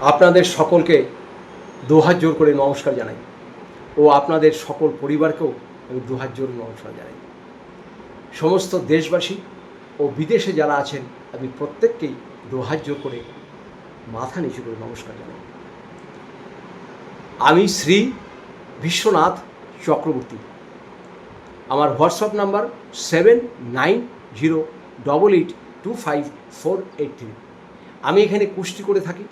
আপনাদের সকলকে দুহাত জোর করে নমস্কার জানাই ও আপনাদের সকল পরিবারকেও আমি দুহাত জোর নমস্কার জানাই। সমস্ত দেশবাসী ও বিদেশে যারা আছেন, আমি প্রত্যেককেই দুহাত জোর করে মাথা নিচু করে নমস্কার জানাই। আমি শ্রী বিশ্বনাথ চক্রবর্তী। আমার WhatsApp number seven nine zero double eight two five four eight three. আমি এখানে কুষ্টি করে থাকি।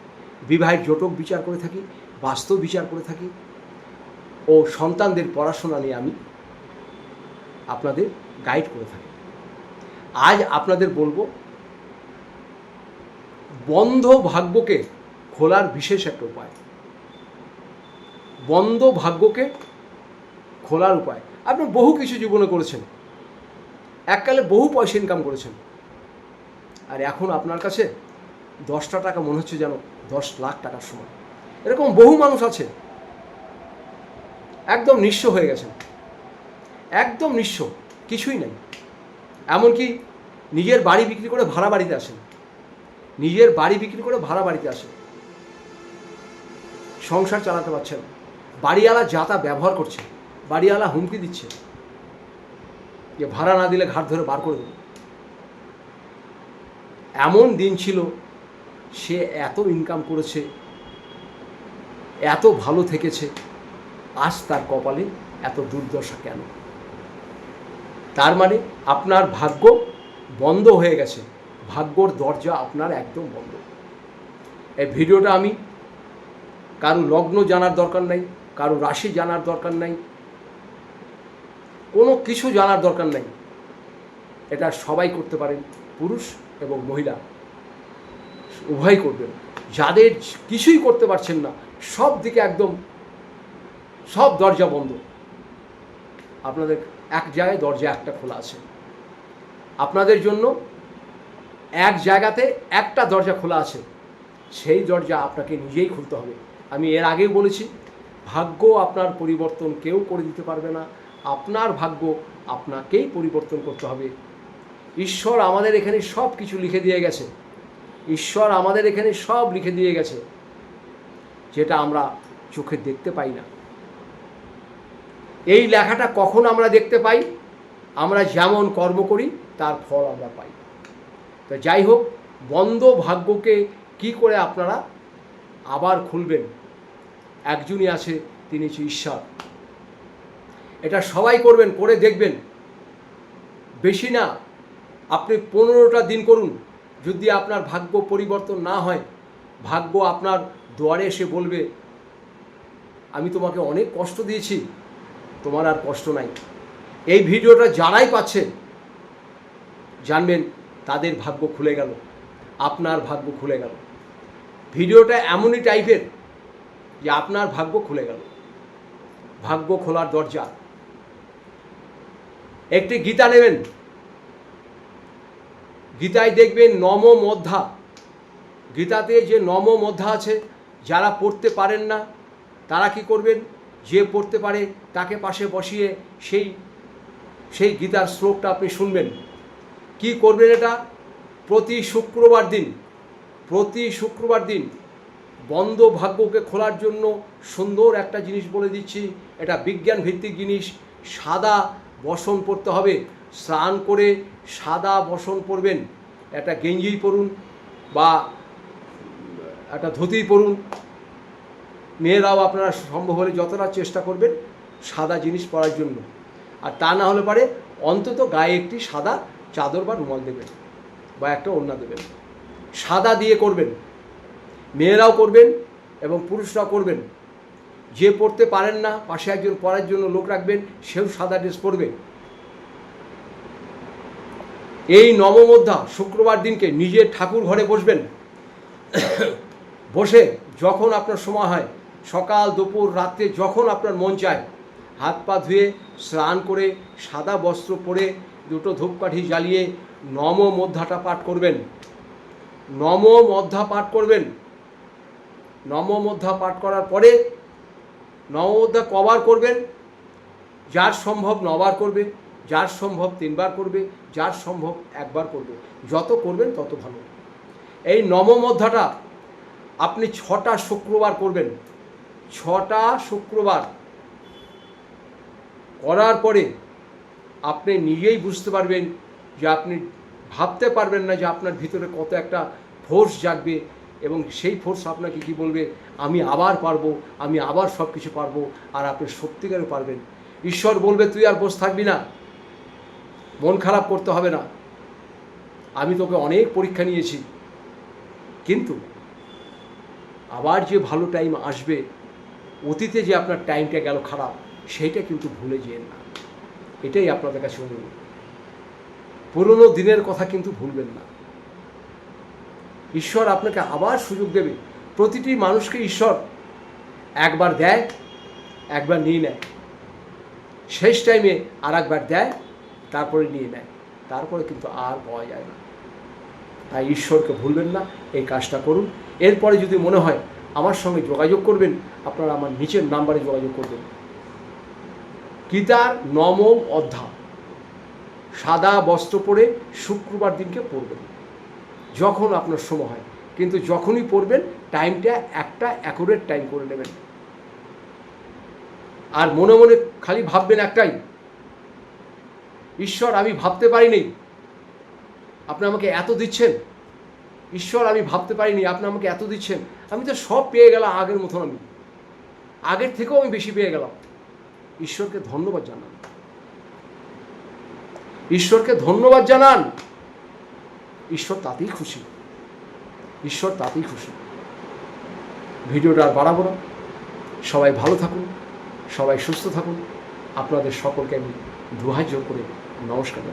বিবাহের জটক বিচার করে থাকি, বাস্তব বিচার করে থাকি ও সন্তানদের পড়াশোনা নিয়ে আমি আপনাদের গাইড করে থাকি। আজ আপনাদের বলব, বন্ধ ভাগ্যকে খোলার বিশেষ একটা উপায়। বন্ধ ভাগ্যকে খোলার উপায়। আপনি বহু কিছু জীবনে করেছেন। এককালে বহু পয়সা ইনকাম করেছেন। আর এখন আপনার কাছে দশটা টাকা মনে হচ্ছে যেন দশ লাখ টাকার সমান। এরকম বহু মানুষ আছে। একদম নিঃস্ব হয়ে গেছেন। একদম নিঃস্ব, কিছুই নেই। এমনকি নিজের বাড়ি বিক্রি করে ভাড়া বাড়িতে আসেন। নিজের বাড়ি বিক্রি করে ভাড়া বাড়িতে আসেন। সংসার চালাতে পারছেন। বাড়িওয়ালা যাতা ব্যবহার করছে, বাড়িওয়ালা হুমকি দিচ্ছে। যে ভাড়া না দিলে ঘাট ধরে বার করে দেবো। এমন দিন ছিল সে এত ইনকাম করেছে, এত ভালো থেকেছে, আজ তার কপালে এত দুর্দশা কেন? তার মানে আপনার ভাগ্য বন্ধ হয়ে গেছে, ভাগ্যর দরজা আপনার একদম বন্ধ। এই ভিডিওটা আমি কারও লগ্ন জানার দরকার নাই, কারও রাশি জানার দরকার নাই, কোনো কিছু জানার দরকার নাই। এটা সবাই করতে পারেন, পুরুষ এবং মহিলা। উভয় করবেন। যাদের কিছুই করতে পারছেন না, সব দিকে একদম, সব দরজা বন্ধ। আপনাদের এক জায়গায় দরজা একটা খোলা আছে। আপনাদের জন্য এক জায়গাতে একটা দরজা খোলা আছে। সেই দরজা আপনাকে নিজেই খুলতে হবে। আমি এর আগেও বলেছি, ভাগ্য আপনার পরিবর্তন কেউ করে দিতে পারবে না। আপনার ভাগ্য আপনাকেই পরিবর্তন করতে হবে। ঈশ্বর আমাদের এখানে সব কিছু লিখে দিয়ে গেছে। ঈশ্বর আমাদের এখানে সব লিখে দিয়ে গেছে, যেটা আমরা চোখে দেখতে পাই না। এই লেখাটা কখন আমরা দেখতে পাই? আমরা যেমন কর্ম করি, তার ফল আমরা পাই। তো যাই হোক, বন্ধ ভাগ্যকে কি করে আপনারা আবার খুলবেন? একজনই আছে, তিনি হচ্ছে ঈশ্বর। এটা সবাই করবেন, করে দেখবেন। বেশি না, আপনি পনেরোটা দিন করুন। যদি আপনার ভাগ্য পরিবর্তন না হয়, ভাগ্য আপনার দুয়ারে এসে বলবে, আমি তোমাকে অনেক কষ্ট দিয়েছি, তোমার আর কষ্ট নাই। এই ভিডিওটা যারাই পাচ্ছেন জানবেন তাদের ভাগ্য খুলে গেল, আপনার ভাগ্য খুলে গেল। ভিডিওটা এমনই টাইপের যে আপনার ভাগ্য খুলে গেল। ভাগ্য খোলার দরজা। একটি গীতা নেবেন গীতায় দেখবেন নম মধ্যা গীতাতে যে নম মধ্যা আছে, যারা পড়তে পারেন না, তারা কি করবেন? যে পড়তে পারে, তাকে পাশে বসিয়ে সেই সেই গীতার শ্লোকটা আপনি শুনবেন। কি করবেন এটা? প্রতি শুক্রবার দিন, প্রতি শুক্রবার দিন বন্ধ ভাগ্যকে খোলার জন্য সুন্দর একটা জিনিস বলে দিচ্ছি। এটা বিজ্ঞান ভিত্তিক জিনিস, সাদা বসন পরতে হবে। স্নান করে সাদা বসন পরবেন, একটা গেঞ্জি পরুন বা একটা ধুতি পরুন। মেয়েরাও আপনারা সম্ভব হলে যতটা চেষ্টা করবেন সাদা জিনিস পরার জন্য। আর তা না হলে পারে অন্তত গায়ে একটি সাদা চাদর বা রুমাল দেবেন বা একটা ওড়না দেবেন। সাদা দিয়ে করবেন। মেয়েরাও করবেন এবং পুরুষরাও করবেন। যে পড়তে পারেন না, পাশে একজন পড়ার জন্য লোক রাখবেন, সেও সাদা ড্রেস পরবে। এই নবমধ্যা শুক্রবার দিনকে নিজের ঠাকুর ঘরে বসবেন। বসে যখন আপনার সময় হয়, সকাল, দুপুর, রাত্রে যখন আপনার মন চায়, হাত পা ধুয়ে স্নান করে সাদা বস্ত্র পরে দুটো ধূপকাঠি জ্বালিয়ে নম মধ্যাটা পাঠ করবেন। নম মধ্যা পাঠ করবেন। নম মধ্যা পাঠ করার পরে নবমধ্যা কবার করবেন? যার সম্ভব নবার করবে। যার সম্ভব তিনবার করবে, যার সম্ভব একবার করবে। যত করবেন, তত ভালো। এই নবমধ্যাটা আপনি ছটা শুক্রবার করবেন। ছটা শুক্রবার করার পরে আপনি নিজেই বুঝতে পারবেন যে আপনি ভাবতে পারবেন না যে আপনার ভিতরে কত একটা ফোর্স জাগবে এবং সেই ফোর্স আপনাকে কি বলবে? আমি আবার পারব, আমি আবার সব কিছু পারব, আর আপনি সত্যিকারে পারবেন। ঈশ্বর বলবে, তুই আর বসে থাকবি না। মন খারাপ করতে হবে না। আমি তোকে অনেক পরীক্ষা নিয়েছি। কিন্তু আবার যে ভালো টাইম আসবে, অতীতে যে আপনার টাইমটা গেল খারাপ, সেইটা কিন্তু ভুলে যেন না। এটাই আপনাদের কাছে অনুরোধ। পুরনো দিনের কথা কিন্তু ভুলবেন না। ঈশ্বর আপনাকে আবার সুযোগ দেবে। প্রতিটি মানুষকে ঈশ্বর একবার দেয়, একবার নিয়ে নেয়। শেষ টাইমে আর একবার দেয় তারপরে নিয়ে নেয়। তারপরে কিন্তু আর পাওয়া যায় না। তাই ঈশ্বরকে ভুলবেন না, এই কাজটা করুন। এরপরে যদি মনে হয় আমার সঙ্গে যোগাযোগ করবেন, আপনারা আমার নিচের নাম্বারে যোগাযোগ করবেন। গীতার নবম অধ্যায়। সাদা বস্ত্র পরে শুক্রবার দিনকে পড়বেন যখন আপনার সময় হয়। কিন্তু যখনই পড়বেন টাইমটা একটা অ্যাকুরেট টাইম করে নেবেন। আর মনে মনে খালি ভাববেন একটাই ঈশ্বর, আমি ভাবতে পারিনি। আপনি আমাকে এত দিচ্ছেন। ঈশ্বর, আমি ভাবতে পারিনি, আপনি আমাকে এত দিচ্ছেন। আমি তো সব পেয়ে গেলাম আগের মতন আমি। আগের থেকেও আমি বেশি পেয়ে গেলাম। ঈশ্বরকে ধন্যবাদ জানান। ঈশ্বরকে ধন্যবাদ জানান। ঈশ্বর তাতেই খুশি। ঈশ্বর তাতেই খুশি। ভিডিওটা আর বাড়াবো না। সবাই ভালো থাকুন, সবাই সুস্থ থাকুন। আপনাদের সকলকে আমি দুহাই জোর করে নমস্কার